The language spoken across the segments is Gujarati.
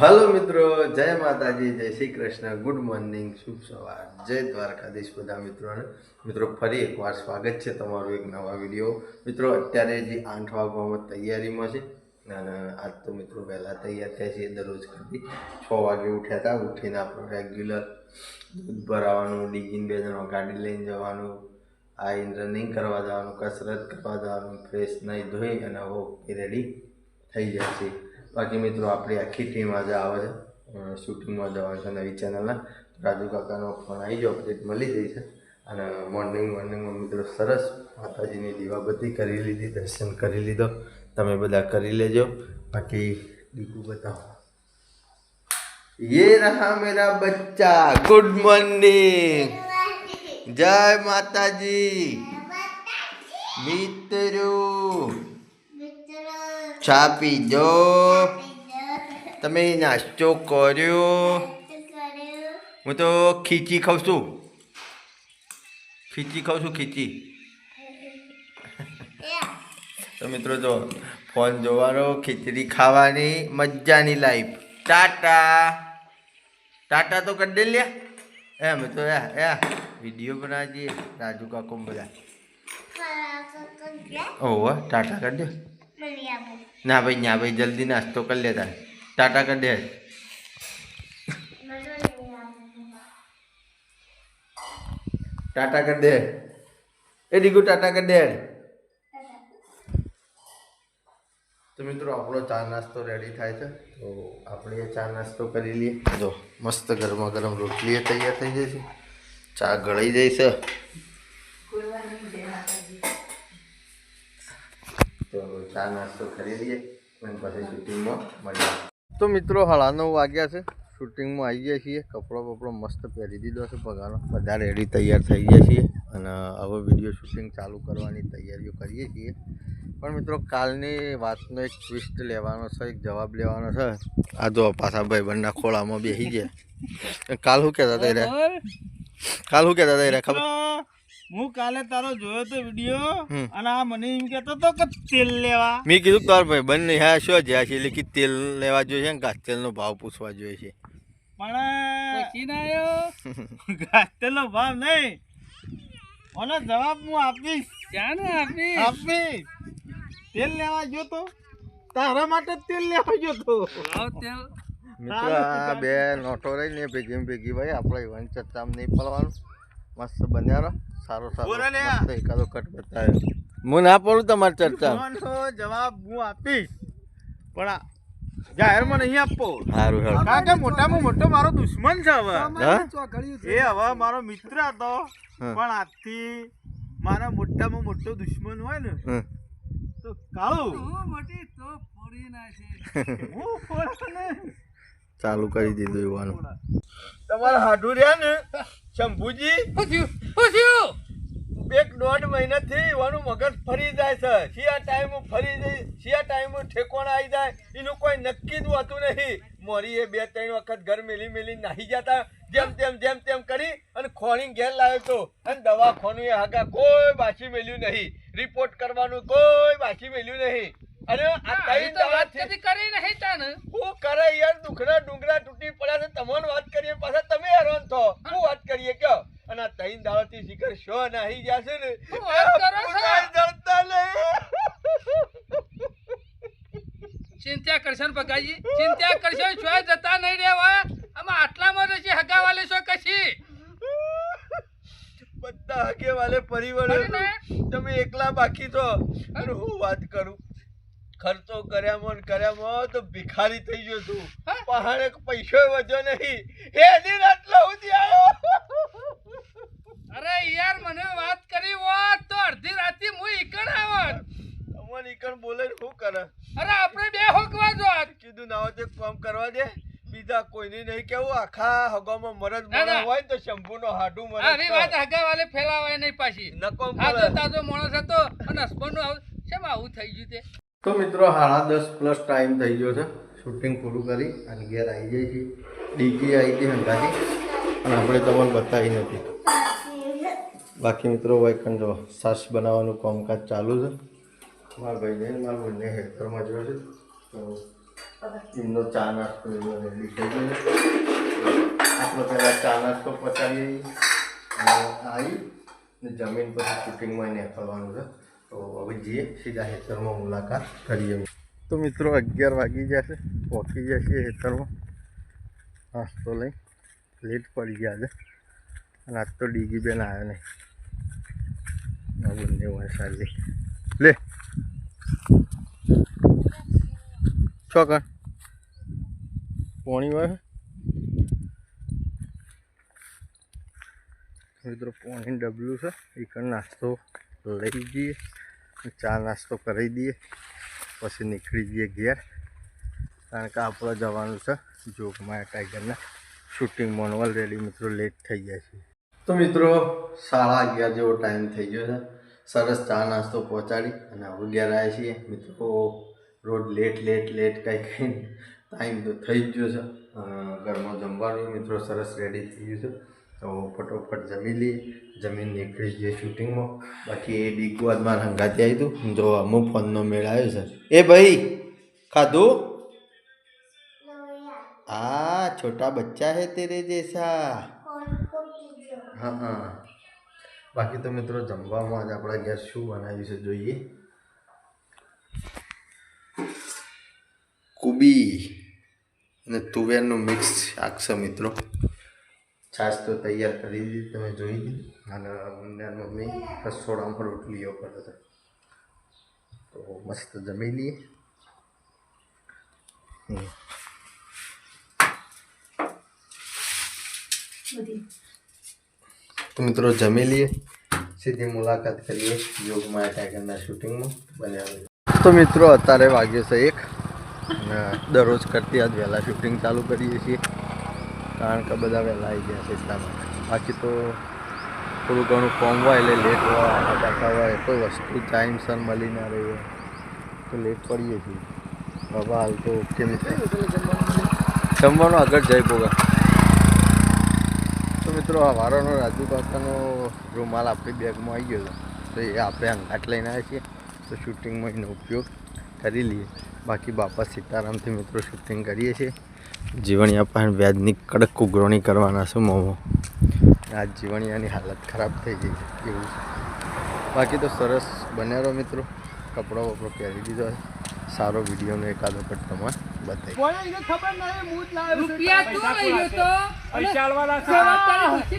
હલો મિત્રો, જય માતાજી, જય શ્રી કૃષ્ણ, ગુડ મોર્નિંગ, શુભ સવાર. જય દ્વારકાધીશ બધા મિત્રોને. મિત્રો, ફરી એકવાર સ્વાગત છે તમારું એક નવા વીડિયો. મિત્રો, અત્યારે જે આઠ વાગવામાં તૈયારીમાં છે, અને આજ તો મિત્રો વહેલા તૈયાર થયા છીએ, દરરોજ કરતી છ વાગે ઉઠ્યા હતા. ઉઠીને આપણું રેગ્યુલર દૂધ ભરાવાનું, ડીગીન બે ગાડી લઈને જવાનું આવીને રનિંગ કરવા જવાનું, કસરત કરવા જવાનું ફ્રેશ નહીં ધોઈ અને હો રેડી થઈ જાય છે બાકી મિત્રો આપણી આખી ટીમ આજે આવે છે અ, શૂટિંગમાં જવાનું છે નવી ચેનલના રાજુ કાકાનો ફોન આવી ગયો અપડેટ મળી ગઈ છે અને મોર્નિંગ મોર્નિંગમાં મિત્રો સરસ માતાજીની દીવાબત્તી કરી લીધી દર્શન કરી લીધો તમે બધા કરી લેજો બાકી દીકુ બતાવો ये रहा मेरा बच्चा गुड मॉर्निंग जय माताजी મિત્રો ચા પીજો તમે નાસ્તો કર્યો? હું તો ખીચી ખાઉં છું. ખીચી ખાઉં છું ખીચી. તો મિત્રો જો ફોન જોવાનો ખીચડી ખાવાની મજાની લાઈફ. ટાટા. ટાટા તો કરી દે લ્યા. એમ તો યા વીડિયો બનાવીએ રાજુ કાકો બધા. ઓહ ટાટા કરી દે. ના ભાઈ ના ભાઈ, જલ્દી નાસ્તો કરી લેતા ટાટા કરી દે. ટાટા કરી દે. એ દીકુ, ટાટા કરી દે. તો મિત્રો, આપણો ચા નાસ્તો રેડી થાય છે. તો આપણે એ ચા નાસ્તો કરી લઈએ. જો, મસ્ત ગરમા ગરમ રોટલી એ તૈયાર થઈ જાય છે ચા ગળી જાય છે તો ચા નાસ્તો કરી લઈએ અને પછી શૂટિંગમાં મળીએ. તો મિત્રો હળા નવ વાગ્યા છે. શૂટિંગમાં આવી ગયા છીએ. કપડો બપડો મસ્ત પહેરી દીધો છે પગારનો બધા રેડી તૈયાર થઈ ગયા છીએ. અને હવે વીડિયો શૂટિંગ ચાલુ કરવાની તૈયારીઓ કરીએ છીએ. પણ મિત્રો કાલની વાતનો એક ટ્વિસ્ટ લેવાનો છે એક જવાબ લેવાનો છે. આ જો પાછા ભાઈબંધના ખોળામાં બેસી ગયા. કાલ શું કહેતા હતા રે કાલ શું કહેતા હતા રે ખબર? હું કાલે તારો જોયો તો વીડિયો અને આ મને એમ કેતો તો કે તેલ લેવા. મેં કીધું તાર ભાઈ બંને હા શું જ્યાં છે એટલે કે તેલ લેવા જોઈએ છે ને ઘાસ તેલનો ભાવ પૂછવા જોઈએ છે. પણ ઘાસતેલનો ભાવ નહીં. ઓનો જવાબ હું આપીશ. ક્યાં ને આપીશ? આપીશ. તેલ લેવા ગયો તો? તારા માટે તેલ લેવા ગયો તો. મિત્રો આ બે નોટો રહીને ભેગી ને ભેગી ભાઈ આપણે વંચતામ નહીં પડવાનું. મસ્ત બન્યા રહો. સારો સારો મસ્ત એકાદો કટ બતાવ્યો હું ના પડું તમારી ચર્ચા. જવાબ હું આપીશ. પણ જાહેરમાં નહીં આપવો સારું હેડ કારણ કે મોટામાં મોટો મારો દુશ્મન છે હવે. હા? એ હવે મારો મિત્ર હતો. પણ આજથી મારા મોટામાં મોટો દુશ્મન હોય ને. તો કાળું. હું ફોડે ને. ચાલુ કરી દીધું તમારે તમારા હાડું રહ્યા ને શંભુજી? એક દોઢ મહિનાથી એવાનું મગજ ફરી જાય છે. શિયા ટાઈમ ફરી જાય શિયા ટાઈમ ઠેકોણ આવી જાય એનું કોઈ નક્કી જ હોતું નહીં. મોરી એ બે ત્રણ વખત ઘર મેલી મેલી નાહી જતા જેમ તેમ જેમ તેમ કરી અને ખોણી ઘેર લાવ્યો તો. અને દવાખાનું એ હાગા કોઈ બાછી મેલ્યું નહીં. રિપોર્ટ કરવાનું કોઈ બાછી મેલ્યું નહીં. અને આ ત્રણ દવાથી હું કરે યાર દુખડા ડુંગરા તૂટી પડ્યા છે તમને વાત કરીએ પાછા તમે હેરાન થો હું વાત કરીએ કયો અને આ ત્રણ દાડાથી શિખર નાહી ગયા છે. ને. ચિંતા કરશો ને ભગાજી ચિંતા કરશો છો જતા નહીં રહેવા. આમાં આટલામાં રહેશે હગાવાલે છો કશી? બધા હગે વાલે પરિવાર તમે એકલા બાકી છો. અને હું વાત કરું? ખર્ચો કર્યા કર્યામાં કર્યા મો તો ભિખારી થઈ ગયો છું. પહાડે પૈસો વધ્યો નહીં. દિન આટલો સુધી આવ્યો. અરે યાર મને વાત કરી હોત તો અડધી રાતે હું ઈકણ આવત. તમને ઈકણ બોલે ને શું કરે? અરે આપણે બે હોકવા જોત કીધું ના હોય કામ કરવા દે. બીજા કોઈને નહીં કેવું આખા હગામાં મરજ ના, ના. હોય ને તો શંભુનો હાડું મરજ આવી વાત હગા વાલે ફેલાવાય નહીં પાછી. નકો તો તાજો માણસ હતો અને હસબન્ડ આવું શેમ આવું થઈ ગયું તે? તો મિત્રો હાડા દસ પ્લસ ટાઈમ થઈ ગયો છે. શૂટિંગ પૂરું કરી અને ઘેર આવી જાય છે ડીકી આવી હતી હંગાથી. અને આપણે તમને બતાવી નથી. બાકી મિત્રો વૈકંઠ જો સાસ બનાવવાનું કામકાજ ચાલુ છે. મારા ભાઈને મારા બંને હેલ્પરમાં જોયો છે. તો એમનો ચા નાસ્તો રેડી થઈ ગયો આપણે પહેલાં ચા નાસ્તો પચાવી અને આવી ને જમીન પછી શૂટિંગમાં નીકળવાનું છે. તો હવે જઈએ, સીધા હેતરમાં મુલાકાત કરીએ. તો મિત્રો અગિયાર વાગી જશે પહોંચી જશે હેતરમાં. નાસ્તો લઈ. લેટ પડી ગયા છે. અને આજ તો ડીગી બેન આવ્યો નહીં. આ બંને વરસાદી લે છોકર પોણી હોય? મિત્રો પોણી ડબલું છે. એક નાસ્તો લઈ જઈએ. ચા નાસ્તો કરી દઈએ. પછી નીકળી જઈએ ઘેર. કારણ કે આપણે જવાનું છે જોગમાં ટાઈગરના. શૂટિંગમાં ઓલરેડી મિત્રો લેટ થઈ જાય છે. તો મિત્રો સાડા અગિયાર જેવો ટાઈમ થઈ ગયો છે. સરસ ચા નાસ્તો પહોંચાડી અને હવે ઘેર આવ્યા છીએ. મિત્રો રોજ લેટ લેટ લેટ કંઈ કંઈ ટાઈમ તો થઈ ગયો છે. ઘરમાં જમવાનું મિત્રો સરસ રેડી થઈ ગયું છે. તો ફટોફટ જમી લઈએ. જમીન નીકળી જઈએ શૂટિંગમાં બાકી એ બિગ બાદ મારા હંગાતી આવી હતું. જો અમુક ફોનનો મેળ આવ્યો છે. એ ભાઈ ખાધું? આ છોટા બચ્ચા હે તેરે જૈસા. હા હા. બાકી તો મિત્રો જમવામાં આજે આપણા ઘેર શું બનાવ્યું છે જોઈએ. કુબી અને તુવેરનું મિક્સ શાક છે મિત્રો. છાશ તો તૈયાર કરી દીધી તમે જોઈ લીધી અને અમને મમ્મી રસોડામાં રોટલીઓ કરે છે તો મસ્ત જમી લઈએ. હમ. તો મિત્રો જમી લઈએ. સીધી મુલાકાત કરીએ યોગમાં ટાઈગરના શૂટિંગમાં. બને તો મિત્રો અત્યારે વાગ્યો છે એક. દરરોજ કરતી આજ વહેલા શૂટિંગ ચાલુ કરીએ છીએ. કારણ કે બધા વહેલા આવી ગયા છે એટલા માટે. બાકી તો થોડું ઘણું ફોર્મ હોય એટલે લેટ હોય, આના પાછા હોય, કોઈ વસ્તુ ટાઈમસર મળી ના રહી હોય, તો લેટ પડીએ છીએ. બાબા હાલ તો ઓકે મિત્રો. જમવાનું આગળ જાય તો મિત્રો, આ વારોનો રાજુ કાકાનો રૂમાલ આપણી બેગમાં આવી ગયો તો એ આપણે અંગાટ લઈને આવ્યા છીએ. તો શૂટિંગમાં એનો ઉપયોગ કરી લઈએ. બાકી બાપા સીતારામથી મિત્રો શૂટિંગ કરીએ છીએ. જીવણિયા પણ વ્યાજની કડક ઉઘરણી કરવાના છે મોમો. આ જીવણિયાની હાલત ખરાબ થઈ ગઈ એવું બાકી તો સરસ બન્યા મિત્રો. કપડો વપડો પહેરી દીધો છે. સારો વિડીયોનો એકાદો કટ તમારે બતાવી કોને ખબર નહીં હું લાવ્યો રૂપિયા તું લઈ તો. પૈસા આલવાના છે.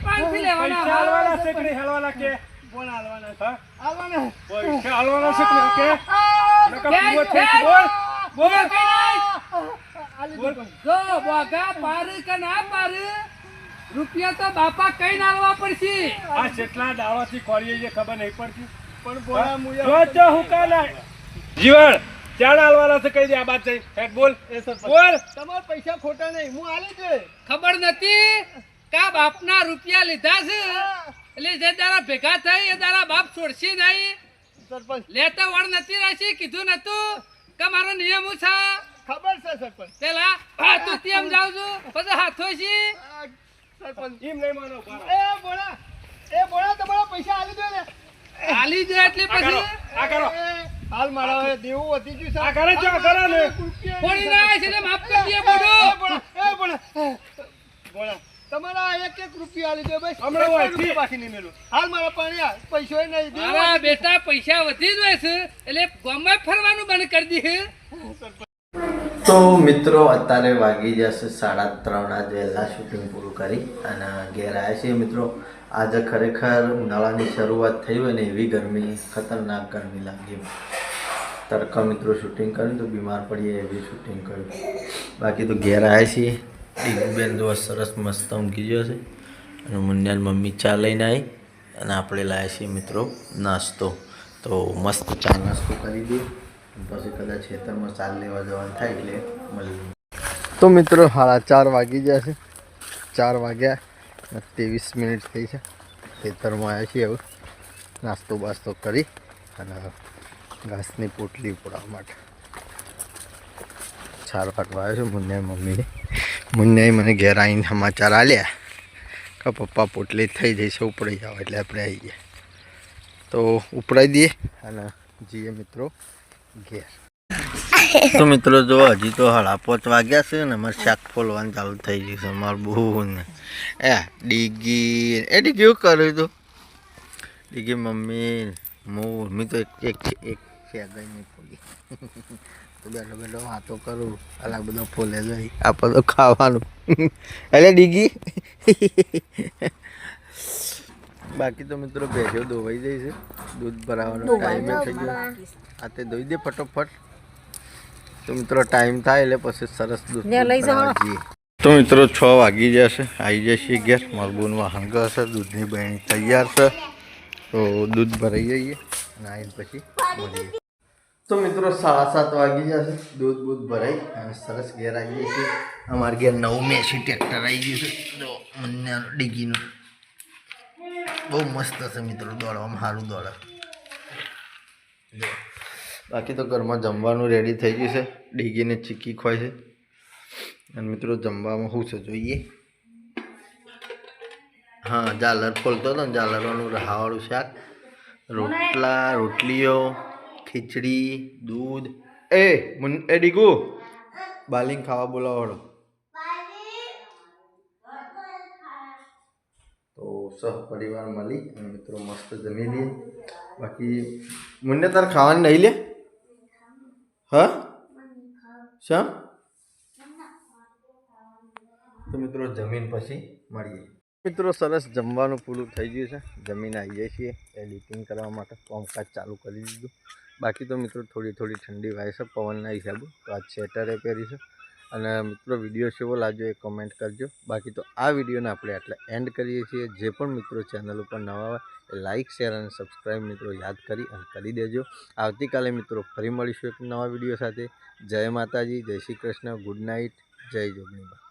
પૈસા આલવાના છે કે કોણ હાલવાના છે? હાલવાના. પૈસા આલવાના છે કે નહીં? કે કે છે? બોલ. બોલ. જો બોગા પાર ના પાર રૂપિયા તો બાપા કઈ નાલવા પડશે? આ કેટલા દાવાથી છે ખબર નહીં પડતી. પણ બોલા મુએ જો જો હું કાલે જીવણ ચાર આલવાના છે કઈ દે આ બાત થઈ હેડ બોલ. એ સરપંચ. બોલ. તમારા પૈસા ખોટા નહીં. હું આલી દે ખબર નથી કા બાપના રૂપિયા લીધા છે. એટલે જે તારા ભેગા થઈ એ તારા બાપ છોડશે નહીં. સરપંચ. લેતા વળ નથી રહેશે કીધું નતું કે મારો નિયમ છે ખબર છે સરપંચ. પેલા હા તું તેમ છું પછી હાથો છે આ, સરપંચ. એમ નહીં માનો એ બોલા. એ બોલા તમારા પૈસા આલી દો ને હાલી જાય એટલે પછી? આ કરો હાલ મારા દેવું વધી ગયું છે. આ કરે જો કરે ને. રૂપિયા ના છે ને માફ કરી દે બોડો એ બોલા, બોલા. તમારા એક એક રૂપિયા લીધો ભાઈ. હમણાં હોય, બાકી નહીં મેલું. હાલ મારા પાણી પૈસો નહીં દે મારા બેટા પૈસા વધી જ હોય છે એટલે ગામમાં ફરવાનું બંધ કરી દીધું તો મિત્રો અત્યારે વાગી જશે સાડા ત્રણ આજ વહેલા શૂટિંગ પૂરું કરી અને ઘેર આવ્યા છીએ મિત્રો. આજે ખરેખર ઉનાળાની શરૂઆત થઈ હોય ને એવી ગરમી, ખતરનાક ગરમી લાગી તડકા મિત્રો શૂટિંગ કર્યું તો બીમાર પડીએ એવી શૂટિંગ કર્યું. બાકી તો ઘેર આવ્યા છીએ. બેન દોસ્ત સરસ મસ્ત ઊંઘી ગયો છે. અને મુન્યાન મમ્મી ચા લઈને આવી અને આપણે લાવ્યા છીએ મિત્રો નાસ્તો. તો મસ્ત ચા નાસ્તો કરી દઈએ. પછી કદાચ ખેતરમાં ચાલ લેવા જવાનું થાય એટલે મળી તો મિત્રો સાડા ચાર વાગી ગયા છે. ચાર વાગ્યા. ત્રેવીસ મિનિટ થઈ છે. ખેતરમાં આવ્યા છીએ હવે. નાસ્તો બાસ્તો કરી અને ઘાસની પોટલી ઉપડાવવા માટે. છાલ વાગવા આવ્યો છે મુન્યા મમ્મીને. મુન્યાએ મને ઘેર આવીને સમાચાર આલ્યા કે પપ્પા પોટલી થઈ જઈશે ઉપડી જાઓ એટલે આપણે આવી ગયા. તો ઉપડાઈ દઈએ અને જઈએ મિત્રો ઘેર. તો મિત્રો જો હજી તો હળા પોચ વાગ્યા છે ને અમારે શાક ફોલવાનું ચાલુ થઈ ગયું છે અમારું બહુ ને. એ ડીગી એ ડીગી કર્યું તું ડીગી મમ્મી મોર મેં તો એક એક એક ગઈ નહીં ફોલી. તો બેઠો બેઠો વાતો કરું અલગ બધો ફોલે જઈ આપણે તો ખાવાનું. એટલે ડીગી? બાકી તો મિત્રો ભેજો ધોવાઈ જાય છે દૂધ ભરાવાનો ટાઈમ થઈ ગયો. આ તે ધોઈ દે ફટોફટ. તો મિત્રો ટાઈમ થાય એટલે પછી સરસ દૂધ લઈ જઈએ તો મિત્રો છ વાગી જશે આવી જશે ઘેર. મરબૂન વાહન હશે દૂધની બહેણી તૈયાર છે. તો દૂધ ભરાઈ જઈએ અને આવીને પછી મળીએ. તો મિત્રો સાડા સાત વાગી જશે દૂધ બૂધ ભરાઈ અને સરસ ઘેર આવીએ છે અમારે ઘેર નવું મેસી ટ્રેક્ટર આવી ગયું છે. તો મને ડીગીનું બહુ મસ્ત છે મિત્રો દોડવામાં સારું દોડે. જો. બાકી તો ઘરમાં જમવાનું રેડી થઈ ગયું છે. ડીગીને ચીકી ખોય છે. અને મિત્રો જમવામાં શું છે જોઈએ? હા, ઝાલર ખોલતો હતો ને ઝાલરવાનું રહાવાળું શાક. રોટલા, રોટલીઓ, ખીચડી, દૂધ. એ, મન એ ડીગુ બાલિંગ ખાવા બોલાવાળો તો સહ પરિવાર મળી અને મિત્રો મસ્ત જમી લઈએ બાકી મુન્ને તાર ખાવાનું નહીં લે? હા? શા? તો મિત્રો જમીન પછી મળીએ. મિત્રો સરસ જમવાનું પૂરું થઈ ગયું છે. જમીન આવી જાય છીએ એડિટિંગ કરવા માટે કામકાજ ચાલુ કરી દીધું. બાકી તો મિત્રો થોડી થોડી ઠંડી વાય છે પવનના હિસાબે. તો આજ સ્વેટરે પહેરીશું અને મિત્રો વીડિયો કેવો લાગ્યો એ કમેન્ટ કરજો. બાકી તો આ વિડીયોને આપણે એટલે એન્ડ કરીએ છીએ. જે પણ મિત્રો ચેનલ ઉપર નવા હોય લાઇક શેર અને સબસ્ક્રાઈબ મિત્રો યાદ કરી અને કરી દેજો. આવતીકાલે મિત્રો ફરી મળીશું એક નવા વીડિયો સાથે. જય માતાજી, જય શ્રી કૃષ્ણ, ગુડ નાઇટ, જય જોગણીબા.